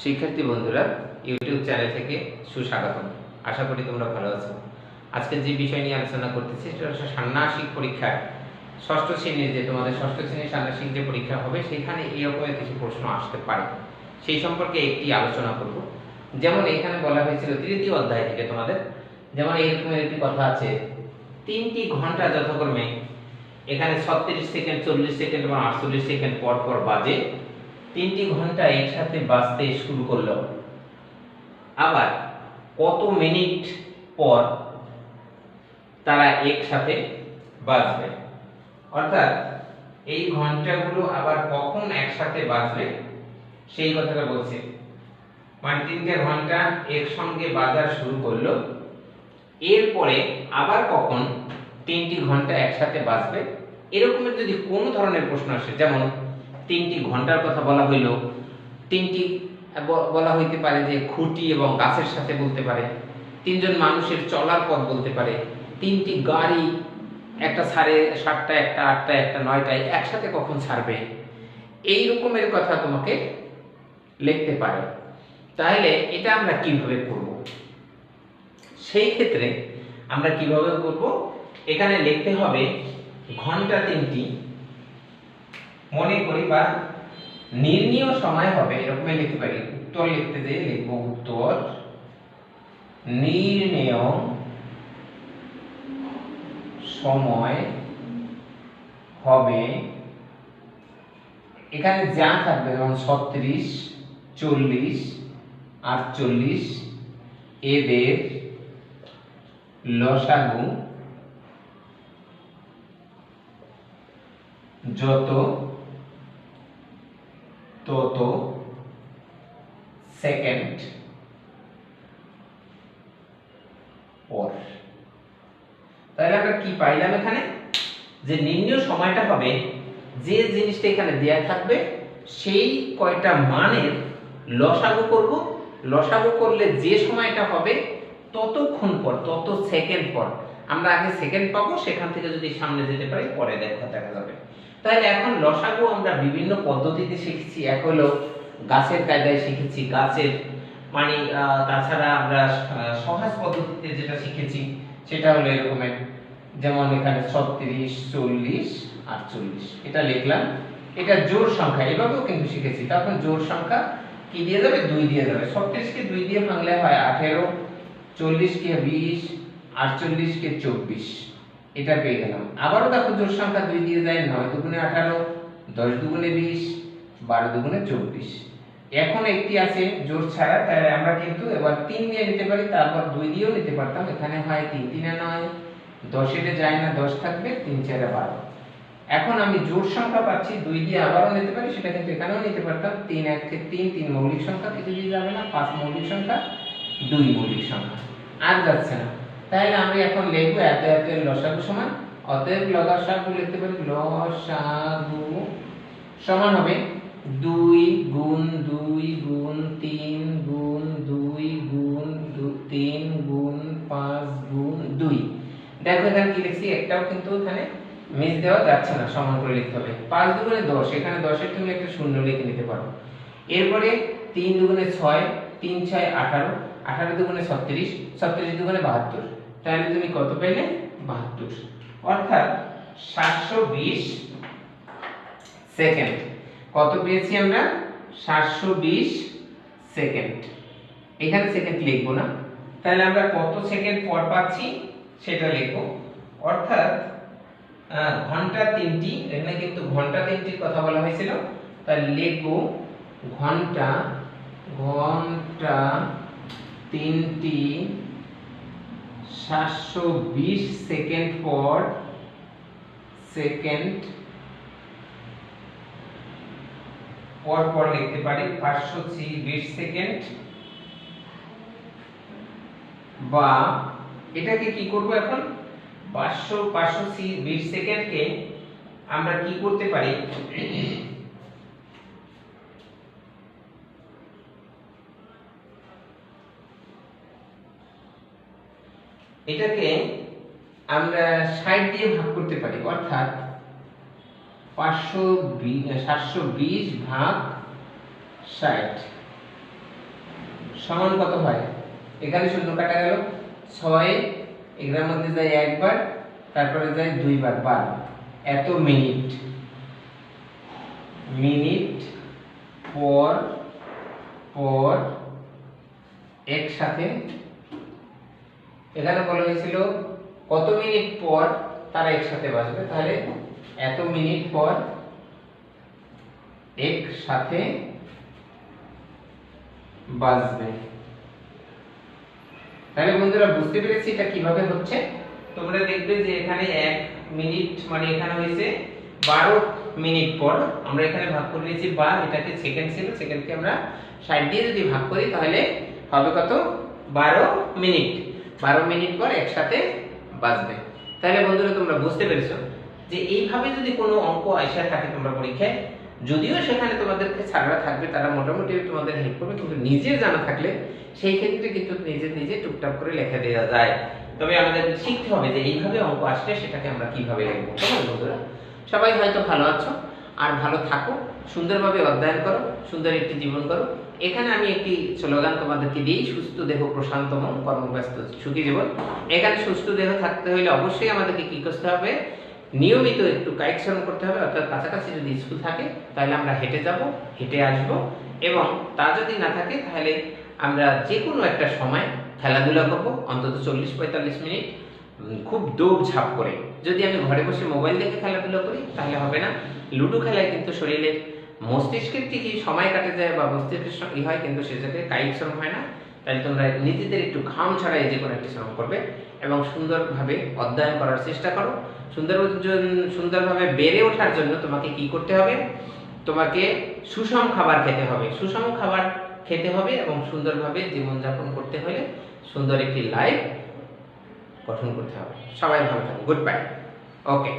শিক্ষার্থী বন্ধুরা, YouTube channel থেকে সুস্বাগতম। আশা করি তোমরা ভালো আছো। আজকে যে বিষয় নিয়ে আলোচনা করতেছি, সেটা হচ্ছে ষান্মাসিক পরীক্ষায় ষষ্ঠ শ্রেণির যে তোমাদের ষষ্ঠ শ্রেণির ষান্মাসিক যে পরীক্ষা হবে, সেখানে এই রকমের কিছু প্রশ্ন আসতে পারে। সেই সম্পর্কে একটি আলোচনা করব। যেমন এখানে বলা হয়েছিল তৃতীয় অধ্যায় থেকে তোমাদের, যেমন এইরকমের একটি কথা আছে, তিনটি ঘণ্টা যথাক্রমে এখানে ছত্রিশ সেকেন্ড, চল্লিশ সেকেন্ড এবং আটচল্লিশ সেকেন্ড পর পর বাজে। তিনটি ঘণ্টা একসাথে বাজতে শুরু করল। আবার কত মিনিট পর তারা একসাথে বাজবে? অর্থাৎ এই ঘন্টাগুলো আবার কখন একসাথে বাজবে? সেই কথাটা বলছে। মানে তিনটে ঘণ্টা একসঙ্গে বাজার শুরু করল। এরপরে আবার কখন তিনটি ঘণ্টা একসাথে বাজবে? এরকমের যদি কোনো ধরনের প্রশ্ন আসে, যেমন তিনটি ঘণ্টার কথা বলা হইল। তিনটি বলা হইতে পারে যে খুঁটি এবং গাছের সাথে বলতে পারে। তিনজন মানুষের চলার পথ বলতে পারে। তিনটি গাড়ি, একটা সাড়ে সাতটা একটা আটটা একটা নয়টায় একসাথে কখন ছাড়বে? এই রকমের কথা তোমাকে লিখতে পারে। তাহলে এটা আমরা কীভাবে করব? সেই ক্ষেত্রে আমরা কীভাবে করব? এখানে লিখতে হবে, ঘণ্টা তিনটি মনে করি বা নির্ণীয় সময় হবে, এরকমই লিখতে পারি। উত্তর লিখতে যে লিখব, উত্তর নির্ণেয় সময় হবে। এখানে যা থাকবে, যেমন ছত্রিশ, চল্লিশ, আটচল্লিশ, এদের লসাগু যত তত সেকেন্ড পর তাহলে আমরা কি পাইলাম এখানে? যে নিম্ন সময়টা হবে, যে জিনিসটা এখানে দেয়া থাকবে, সেই কয়টা মানের লসাগু করব। লসাগু করলে যে সময়টা হবে, ততক্ষণ পর, তত সেকেন্ড পর, আমরা আগে সেকেন্ড পাবো, সেখান থেকে যদি সামনে যেতে পারি, পরে দেখা দেখা যাবে। তাহলে এখন লসাগু আমরা বিভিন্ন পদ্ধতিতে শিখেছি। এক হলো গাছের কায়দায় শিখেছি, গাছের মানে তাছাড়া আমরা সহজ পদ্ধতিতে যেটা শিখেছি, সেটা হলো এরকমের যেমন এখানে ছত্রিশ, চল্লিশ, আটচল্লিশ, এটা লিখলাম। এটা জোর সংখ্যা, এভাবেও কিন্তু শিখেছি। তখন জোর সংখ্যা কি দিয়ে যাবে? দুই দিয়ে যাবে। ছত্রিশকে দুই দিয়ে ভাঙলে হয় আঠেরো, চল্লিশকে বিশ, আটচল্লিশকে চব্বিশ। এটা পেয়ে গেলাম। আবারও দেখো জোর সংখ্যা দুই দিয়ে যায়, নয় দুগুণে আঠারো, দশ দুগুণে বিশ, বারো দুগুণে চব্বিশ। এখন একটি আছে জোর ছাড়া তাহলে আমরা কিন্তু এবার তিন দিয়ে নিতে পারি, তারপর দুই দিয়েও নিতে পারতাম। এখানে হয় তিন, তিনে নয় দশেতে যায় না, দশ থাকবে, তিন চারে বারো। এখন আমি জোর সংখ্যা পাচ্ছি, দুই দিয়ে আবারও নিতে পারি, সেটা কিন্তু এখানেও নিতে পারতাম। তিন এককে তিন তিন মৌলিক সংখ্যা কিছু দিয়ে যাবে না, পাঁচ মৌলিক সংখ্যা, দুই মৌলিক সংখ্যা। আর যাচ্ছে না। তাহলে আমি এখন লিখব এত এত লসাগু সমান। অতএব লসাগু লিখতে পারি লসাগু সমান হবে দুই গুণ দুই গুণ তিন গুণ দুই গুণ তিন গুণ পাঁচ গুণ দুই। দেখো এখানে কি লিখছি? একটাও কিন্তু এখানে মিস দেওয়া যাচ্ছে না, সমান করে লিখতে হবে। পাঁচ দুগুণে দশ, এখানে দশের তুমি একটা শূন্য লিখে নিতে পারো। এরপরে তিন দুগুণে ছয়, তিন ছয় আঠারো আঠারো দুগুণে ছত্রিশ ছত্রিশ দুগুণে বাহাত্তর তাহলে তুমি কত পেলে? বাহাত্তর। অর্থাৎ সাতশো বিশ সেকেন্ড। কত পেয়েছি আমরা? সাতশো বিশ সেকেন্ড। এখানে সেকেন্ড লিখব না। তাহলে আমরা কত সেকেন্ড পর পাচ্ছি? সেটা লিখব। অর্থাৎ ঘণ্টা তিনটি। এখানে কিন্তু ঘণ্টা তিনটির কথা বলা হয়েছিল। তাহলে লিখব ঘণ্টা ঘণ্টা তিনটি সাতশো বিশ সেকেন্ড পর সেকেন্ড পর পর লিখতে পারি, পাঁচশো বিশ সেকেন্ড। বা এটাকে কি করব এখন? পাঁচশো পাঁচশো বিশ সেকেন্ডকে আমরা কি করতে পারি? এটাকে আমরা ষাট দিয়ে ভাগ করতে পারি, অর্থাৎ পাঁচশো সাতশো বিশ ভাগ ষাট। সমান কত হয়? এখানে শূন্য কাটা গেল, ছয়, এগুলোর মধ্যে যায় একবার, তারপরে যায় দুইবার, বার। এত মিনিট। মিনিট পর পর একসাথে এখানে বলা হয়েছিল, কত মিনিট পর তারা একসাথে বাজবে তাহলে এত মিনিট পর একসাথে বাজবে তাহলে বন্ধুরা, বুঝতে পেরেছি এটা কীভাবে হচ্ছে? তোমরা দেখবে যে এখানে এক মিনিট মানে এখানে হয়েছে বারো মিনিট পর। আমরা এখানে ভাগ করে নিয়েছি বা এটাকে সেকেন্ড ছিল সেকেন্ডকে আমরা ষাট দিয়ে যদি ভাগ করি, তাহলে হবে কত? বারো মিনিট। বারো মিনিট পর একসাথে বাজবে। তাহলে বন্ধুরা, তোমরা বুঝতে পেরেছ যে এইভাবে যদি কোনো অঙ্ক আসা থাকে তোমরা পরীক্ষায়, যদিও সেখানে তোমাদেরকে ছাড়া থাকবে, তারা মোটামুটি তোমাদের হেল্প করবে, কিন্তু নিজের জানা থাকলে সেই ক্ষেত্রে কিন্তু নিজে নিজে টুকটাক করে লেখা দেওয়া যায়। তবে আমাদের শিখতে হবে যে এইভাবে অঙ্ক আসলে সেটাকে আমরা কীভাবে লিখব। বন্ধুরা? সবাই হয়তো ভালো আছো, আর ভালো থাকো। সুন্দরভাবে অধ্যয়ন করো, সুন্দর একটি জীবন করো। এখানে আমি একটি স্লোগান তোমাদেরকে দিই, সুস্থ দেহ প্রশান্ত মন কর্মব্যস্ত সুখী জীবন। এখানে সুস্থ দেহ থাকতে হলে অবশ্যই আমাদেরকে কি করতে হবে? নিয়মিত একটু কারেকশন করতে হবে, অর্থাৎ কাছাকাছি যদি স্কুল থাকে, তাহলে আমরা হেঁটে যাব, হেঁটে আসব। এবং তা যদি না থাকে, তাহলে আমরা যে কোনো একটা সময় খেলাধুলা করব, অন্তত চল্লিশ পঁয়তাল্লিশ মিনিট খুব দৌড় ঝাঁপ করে। যদি আমি ঘরে বসে মোবাইল দেখে খেলাধুলা করি, তাহলে হবে না। লুডো খেলায় কিন্তু শরীরের মস্তিষ্কের ঠিকই সময় কাটে যায় বা মস্তিষ্কের সঙ্গে হয়, কিন্তু সে জায়গায় কায়িক শ্রম হয় না। তাই তোমরা নিজেদের একটু ঘাম ছাড়াই যে কোনো একটি শ্রম করবে এবং সুন্দরভাবে অধ্যয়ন করার চেষ্টা করো। সুন্দর সুন্দরভাবে বেড়ে ওঠার জন্য তোমাকে কি করতে হবে? তোমাকে সুষম খাবার খেতে হবে। সুষম খাবার খেতে হবে এবং সুন্দরভাবে জীবনযাপন করতে হলে সুন্দর একটি লাইফ গঠন করতে হবে। সবাই ভালো থাকো। Good bye okay